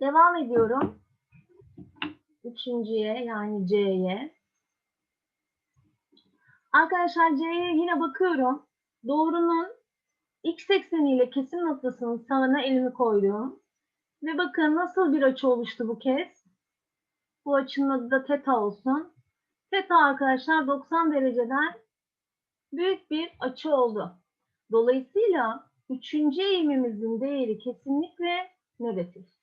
Devam ediyorum. Üçüncüye yani C'ye. Arkadaşlar C'ye yine bakıyorum. Doğrunun x ekseniyle kesim noktasının sağına elimi koydum. Ve bakın nasıl bir açı oluştu bu kez. Bu açının adı da teta olsun. Teta arkadaşlar 90 dereceden büyük bir açı oldu. Dolayısıyla üçüncü eğimimizin değeri kesinlikle negatif.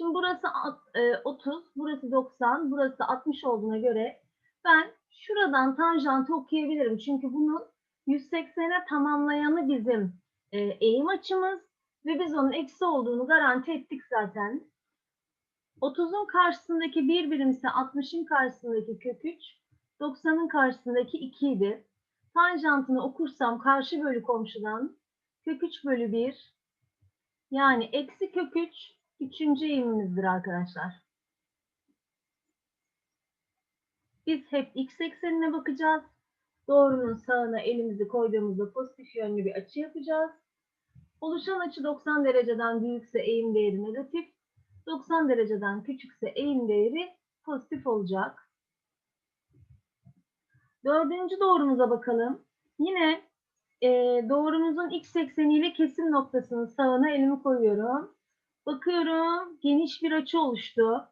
Şimdi burası alt- e, 30, burası 90, burası 60 olduğuna göre ben şuradan tanjantı okuyabilirim. Çünkü bunun 180'e tamamlayanı bizim e, eğim açımız ve biz onun eksi olduğunu garanti ettik zaten. 30'un karşısındaki bir birim ise 60'ın karşısındaki kök 3, 90'ın karşısındaki 2 idi. Tanjantını okursam karşı bölü komşudan kök 3 bölü 1 yani eksi kök 3 üçüncü eğimimizdir arkadaşlar. Biz hep x eksenine bakacağız. Doğrunun sağına elimizi koyduğumuzda pozitif yönlü bir açı yapacağız. Oluşan açı 90 dereceden büyükse eğim değeri negatif, 90 dereceden küçükse eğim değeri pozitif olacak. Dördüncü doğrumuza bakalım. Yine e, doğrumuzun x ekseniyle kesim noktasının sağına elimi koyuyorum. Bakıyorum geniş bir açı oluştu.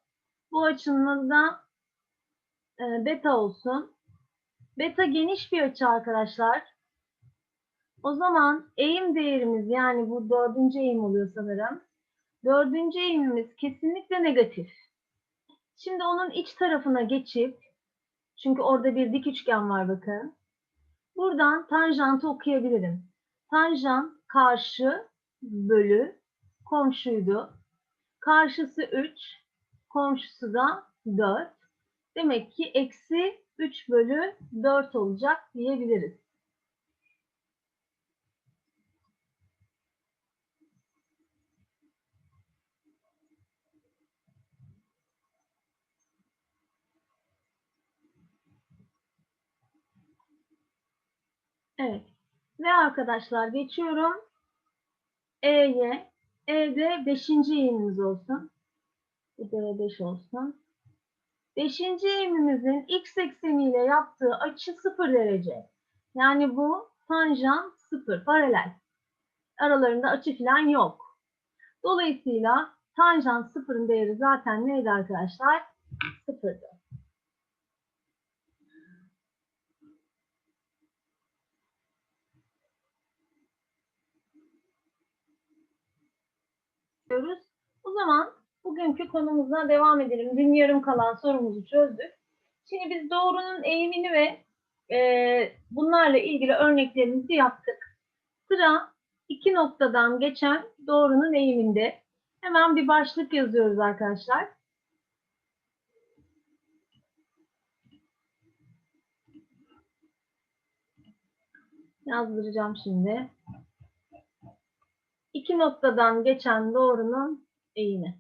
Bu açının adı da e, beta olsun. Beta geniş bir açı arkadaşlar. O zaman eğim değerimiz yani bu dördüncü eğim oluyor sanırım. Dördüncü eğimimiz kesinlikle negatif. Şimdi onun iç tarafına geçip çünkü orada bir dik üçgen var bakın. Buradan tanjantı okuyabilirim. Tanjant karşı bölü komşuydu. Karşısı 3, komşusu da 4. Demek ki eksi 3 bölü 4 olacak diyebiliriz. Evet. Ve arkadaşlar geçiyorum. E'ye. E'de 5. eğimimiz olsun. Da 5 olsun. 5. eğimimizin x ekseniyle yaptığı açı 0 derece. Yani bu tanjant 0, paralel. Aralarında açı falan yok. Dolayısıyla tanjant 0'ın değeri zaten neydi arkadaşlar? 0'dı. Diyoruz. O zaman bugünkü konumuza devam edelim. Dün yarım kalan sorumuzu çözdük. Şimdi biz doğrunun eğimini ve e, bunlarla ilgili örneklerimizi yaptık. Sıra iki noktadan geçen doğrunun eğiminde. Hemen bir başlık yazıyoruz arkadaşlar. Yazdıracağım şimdi. İki noktadan geçen doğrunun eğimi.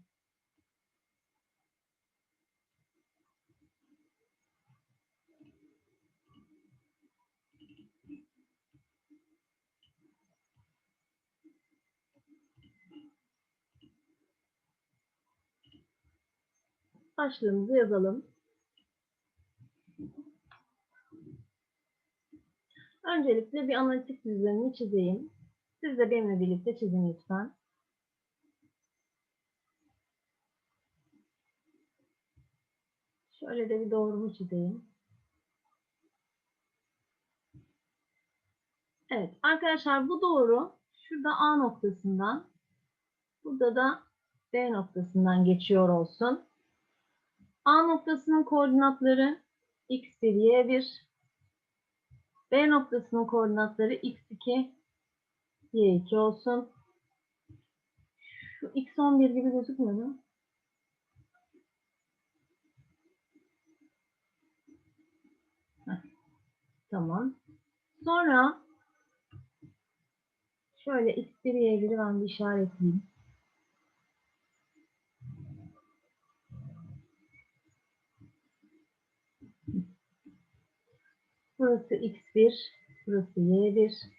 Başlığımızı yazalım. Öncelikle bir analitik düzenini çizeyim. Siz de benimle birlikte çizin lütfen. Şöyle de bir doğrumu çizeyim. Evet arkadaşlar bu doğru şurada A noktasından burada da B noktasından geçiyor olsun. A noktasının koordinatları x1, y1. B noktasının koordinatları x2, y2 olsun. Şu x11 gibi gözükmüyor mu? Heh, Tamam. Sonra şöyle x1, y1'i ben bir işaretleyeyim. Burası x1, burası y1,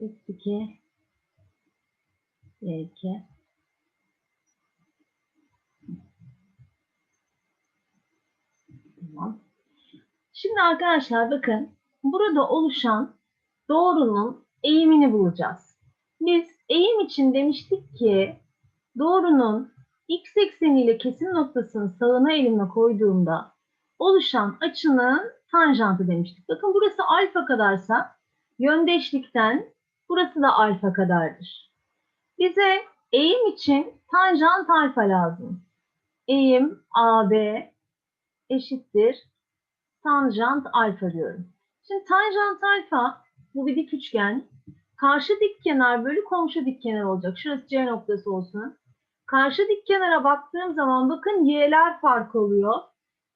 x2 y2 Tamam. Şimdi arkadaşlar bakın burada oluşan doğrunun eğimini bulacağız. Biz eğim için demiştik ki doğrunun x ekseniyle kesim noktasını sağına elimle koyduğumda oluşan açının tanjantı demiştik. Bakın burası alfa kadarsa yöndeşlikten burası da alfa kadardır. Bize eğim için tanjant alfa lazım. Eğim AB eşittir tanjant alfa diyorum. Şimdi tanjant alfa bu bir dik üçgen. Karşı dik kenar bölü komşu dik kenar olacak. Şurası C noktası olsun. Karşı dik kenara baktığım zaman bakın y'ler fark oluyor.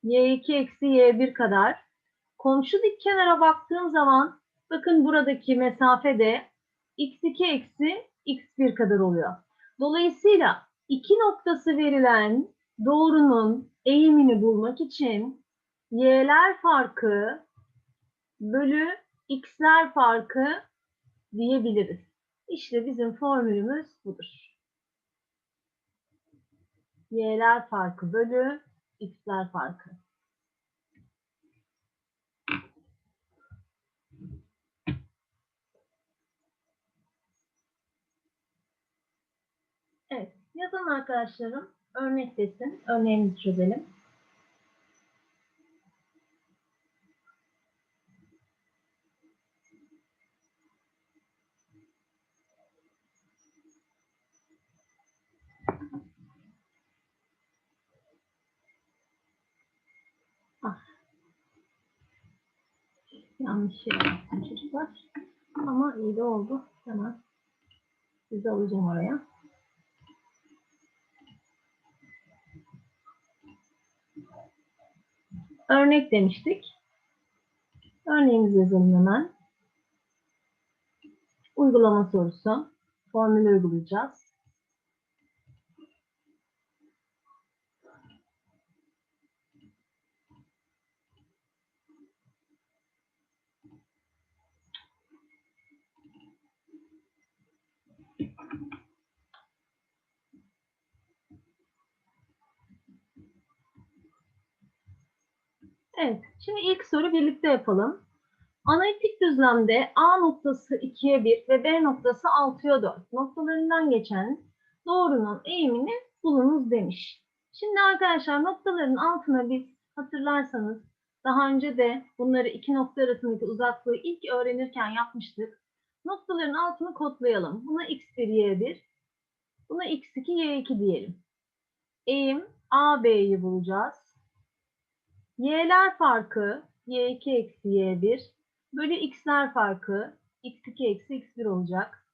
y2 eksi y1 kadar. Komşu dik kenara baktığım zaman bakın buradaki mesafe de x2 eksi x1 kadar oluyor. Dolayısıyla iki noktası verilen doğrunun eğimini bulmak için y'ler farkı bölü x'ler farkı diyebiliriz. İşte bizim formülümüz budur. Y'ler farkı bölü x'ler farkı. Evet, yazan arkadaşlarım örneklesin. Örneğimizi çözelim. Ah. Yanlış şey yaptım çocuklar. Ama iyi de oldu. Hemen sizi alacağım oraya. Örnek demiştik. Örneğimizi yazalım hemen. Uygulama sorusu. Formülü uygulayacağız. Evet, şimdi ilk soru birlikte yapalım. Analitik düzlemde A noktası 2'ye 1 ve B noktası 6'ya 4 noktalarından geçen doğrunun eğimini bulunuz demiş. Şimdi arkadaşlar noktaların altına biz hatırlarsanız daha önce de bunları iki nokta arasındaki uzaklığı ilk öğrenirken yapmıştık. Noktaların altını kodlayalım. Buna x1, y1, buna x2, y2 diyelim. Eğim AB'yi bulacağız. Y'ler farkı y2 eksi y1 bölü x'ler farkı x2 eksi x1 olacak.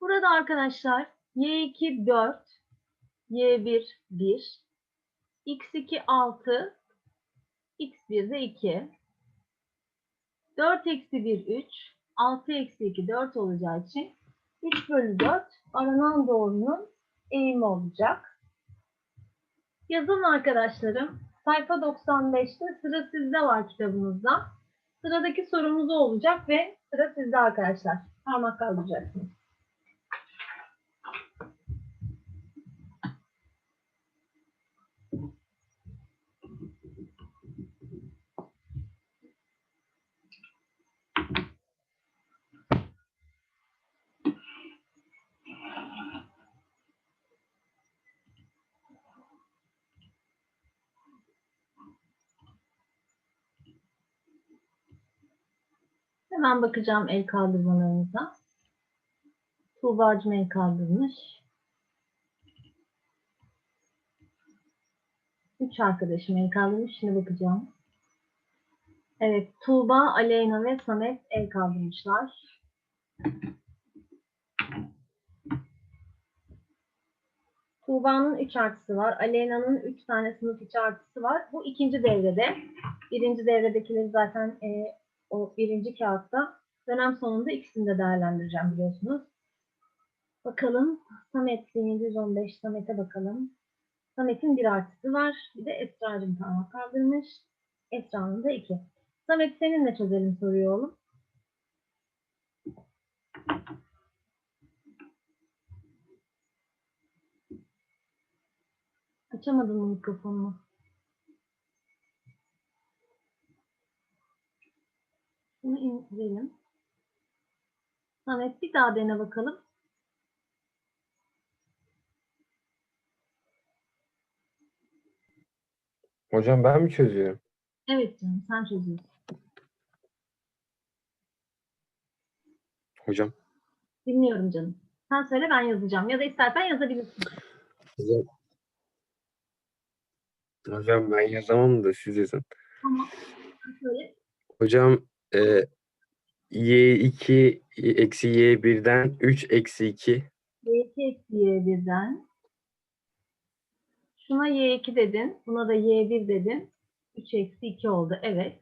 Burada arkadaşlar y2 4, y1 1, x2 6, x1 de 2. 4 eksi 1 3, 6 eksi 2 4 olacağı için 3 bölü 4 aranan doğrunun eğimi olacak. Yazın arkadaşlarım Sayfa 95'te sıra sizde var kitabınızda. Sıradaki sorumuz olacak ve sıra sizde arkadaşlar. Parmak kaldıracaksınız. Hemen bakacağım el kaldırmalarınıza. Tuğba'cığım el kaldırmış. Üç arkadaşım el kaldırmış. Şimdi bakacağım. Evet, Tuğba, Aleyna ve Samet el kaldırmışlar. Tuğba'nın 3 artısı var. Aleyna'nın 3 tane sınıf içi artısı var. Bu ikinci devrede. Birinci devredekileri zaten e, o birinci kağıtta dönem sonunda ikisini de değerlendireceğim biliyorsunuz. Bakalım Samet 1715 Samet'e bakalım. Samet'in bir artısı var. Bir de Esra'cığım parmak kaldırmış. Esra'nın da iki. Samet seninle çözelim soruyu oğlum. Açamadın mı mikrofonunu? Samet bir daha dene bakalım. Hocam ben mi çözüyorum? Evet canım sen çözüyorsun. Hocam. Dinliyorum canım. Sen söyle ben yazacağım. Ya da istersen yazabilirsin. Hocam. Hocam ben yazamam da siz yazın. Tamam. Söyle. Hocam e, y2 eksi y1'den 3 eksi 2. Y2 eksi Y1'den. Şuna Y2 dedin. Buna da Y1 dedin. 3 eksi 2 oldu. Evet.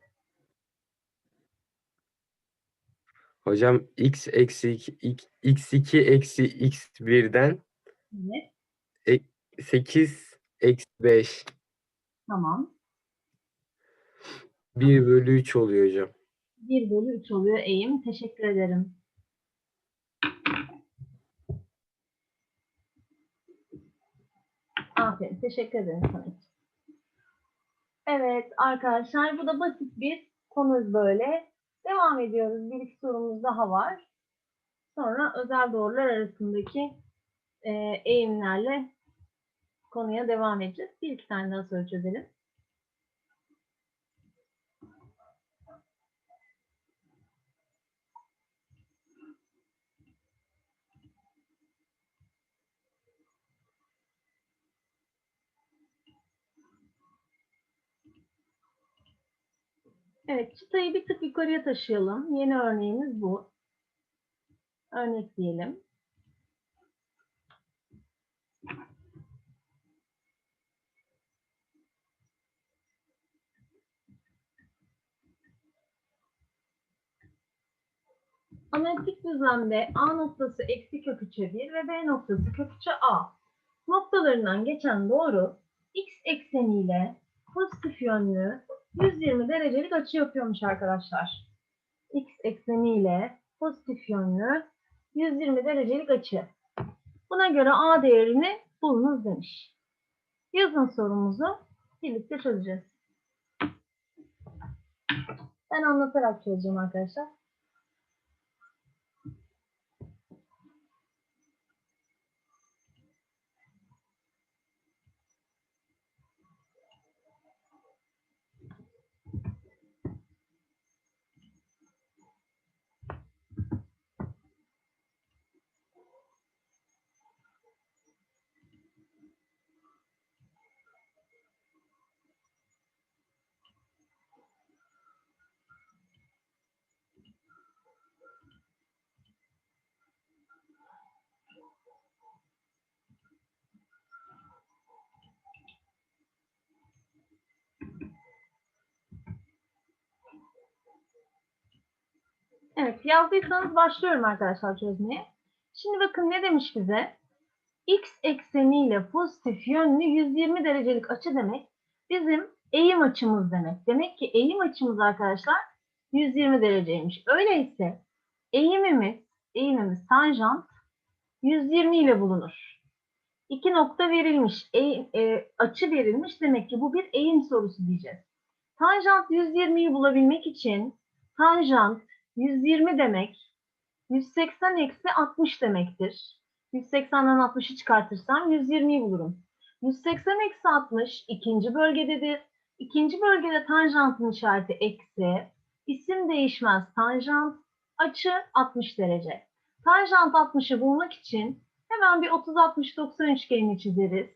Hocam x eksi 2, x2 eksi x1'den Evet. 8 eksi 5. Tamam. 1 bölü 3 oluyor hocam. 1 bölü 3 oluyor eğim. Teşekkür ederim. Aferin. Teşekkür ederim sana. Evet arkadaşlar bu da basit bir konumuz böyle. Devam ediyoruz. Bir iki sorumuz daha var. Sonra özel doğrular arasındaki e, eğimlerle konuya devam edeceğiz. Bir iki tane daha soru çözelim. Evet, çıtayı bir tık yukarıya taşıyalım. Yeni örneğimiz bu. Örnek diyelim. Analitik düzlemde A noktası eksi kök 3'e 1 ve B noktası kök 3'e A noktalarından geçen doğru x ekseniyle pozitif yönlü 120 derecelik açı yapıyormuş arkadaşlar. X ekseniyle pozitif yönlü 120 derecelik açı. Buna göre A değerini bulunuz demiş. Yazın sorumuzu birlikte çözeceğiz. Ben anlatarak çözeceğim arkadaşlar. Evet, yazdıysanız başlıyorum arkadaşlar çözmeye. Şimdi bakın ne demiş bize? X ekseniyle pozitif yönlü 120 derecelik açı demek bizim eğim açımız demek. Demek ki eğim açımız arkadaşlar 120 dereceymiş. Öyleyse eğimimiz, eğimimiz tanjant 120 ile bulunur. İki nokta verilmiş, eğim, e, açı verilmiş. Demek ki bu bir eğim sorusu diyeceğiz. Tanjant 120'yi bulabilmek için tanjant 120 demek 180 eksi 60 demektir. 180'den 60'ı çıkartırsam 120'yi bulurum. 180 eksi 60 ikinci bölgededir. İkinci bölgede tanjantın işareti eksi. İsim değişmez tanjant. Açı 60 derece. Tanjant 60'ı bulmak için hemen bir 30-60-90 üçgenini çizeriz.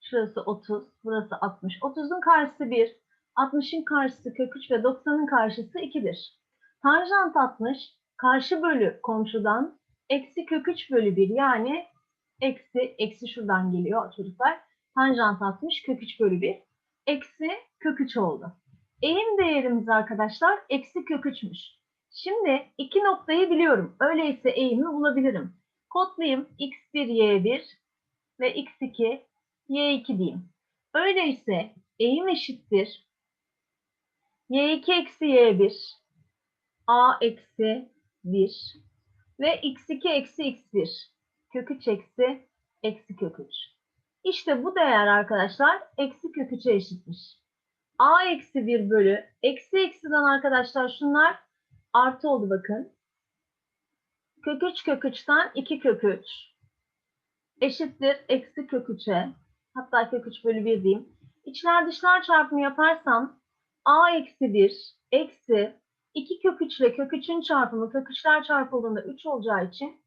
Şurası 30, burası 60. 30'un karşısı 1, 60'ın karşısı kök 3 ve 90'ın karşısı 2'dir. Tanjant 60 karşı bölü komşudan eksi kök 3 bölü 1 yani eksi, eksi şuradan geliyor çocuklar. Tanjant 60 kök 3 bölü 1 eksi kök 3 oldu. Eğim değerimiz arkadaşlar eksi kök 3'müş. Şimdi iki noktayı biliyorum. Öyleyse eğimi bulabilirim. Kodlayayım x1 y1 ve x2 y2 diyeyim. Öyleyse eğim eşittir y2 eksi y1 a eksi 1 ve x2 eksi x1 kök 3 eksi eksi kök 3. İşte bu değer arkadaşlar eksi kök 3'e eşitmiş. a eksi 1 bölü eksi eksiden arkadaşlar şunlar artı oldu bakın. kök 3 kök 3'ten 2 kök 3 eşittir eksi kök 3'e hatta kök 3 bölü 1 diyeyim. İçler dışlar çarpımı yaparsam a eksi 1 eksi 2 kök 3 ile kök 3'ün çarpımı kök 3'ler çarpıldığında 3 olacağı için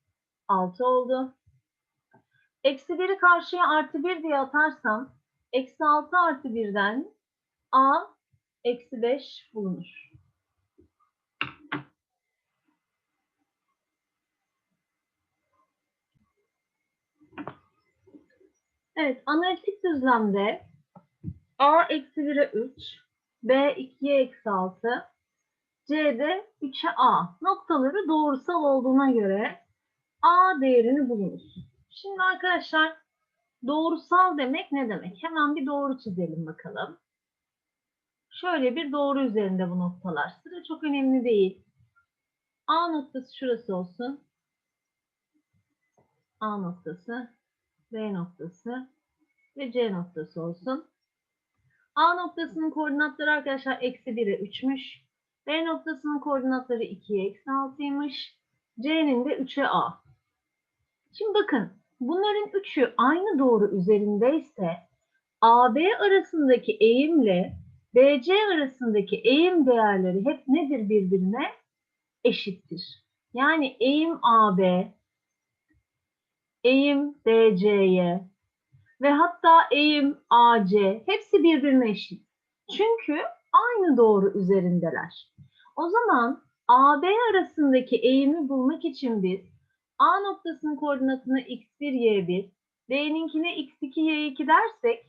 6 oldu. Eksi 1'i karşıya artı 1 diye atarsam eksi 6 artı 1'den a eksi 5 bulunur. Evet, analitik düzlemde a eksi 1'e 3, b 2'ye eksi 6, c'de 3'e a noktaları doğrusal olduğuna göre a değerini bulunuz. Şimdi arkadaşlar doğrusal demek ne demek? Hemen bir doğru çizelim bakalım. Şöyle bir doğru üzerinde bu noktalar. Sıra çok önemli değil. A noktası şurası olsun. A noktası, B noktası ve C noktası olsun. A noktasının koordinatları arkadaşlar eksi 1'e 3'müş. B noktasının koordinatları 2'ye eksi 6'ymış. C'nin de 3'e A. Şimdi bakın bunların üçü aynı doğru üzerindeyse AB arasındaki eğimle BC arasındaki eğim değerleri hep nedir birbirine? Eşittir. Yani eğim AB, eğim BC'ye ve hatta eğim AC hepsi birbirine eşit. Çünkü aynı doğru üzerindeler. O zaman AB arasındaki eğimi bulmak için biz A noktasının koordinatını x1, y1, B'ninkine x2, y2 dersek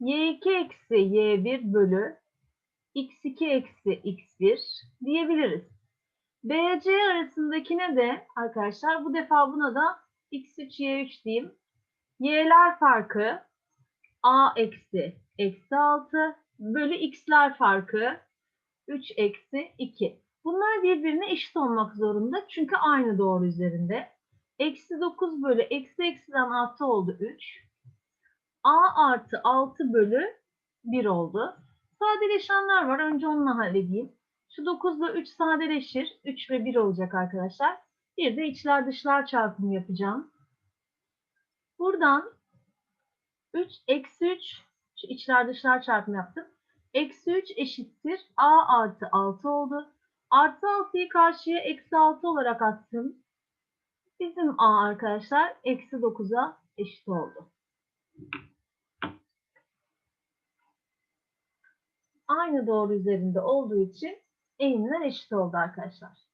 y2 eksi y1 bölü x2 eksi x1 diyebiliriz. BC arasındakine de arkadaşlar bu defa buna da x3, y3 diyeyim. Y'ler farkı a eksi eksi 6 bölü x'ler farkı 3 eksi 2. Bunlar birbirine eşit olmak zorunda çünkü aynı doğru üzerinde. Eksi 9 bölü eksi eksiden 6 oldu 3. A artı 6 bölü 1 oldu. Sadeleşenler var. Önce onunla halledeyim. Şu 9 ile 3 sadeleşir. 3 ve 1 olacak arkadaşlar. Bir de içler dışlar çarpımı yapacağım. Buradan 3 eksi 3 şu içler dışlar çarpımı yaptım. Eksi 3 eşittir. A artı 6 oldu. Artı 6'yı karşıya eksi 6 olarak attım. Bizim A arkadaşlar eksi 9'a eşit oldu. Aynı doğru üzerinde olduğu için eğimler eşit oldu arkadaşlar.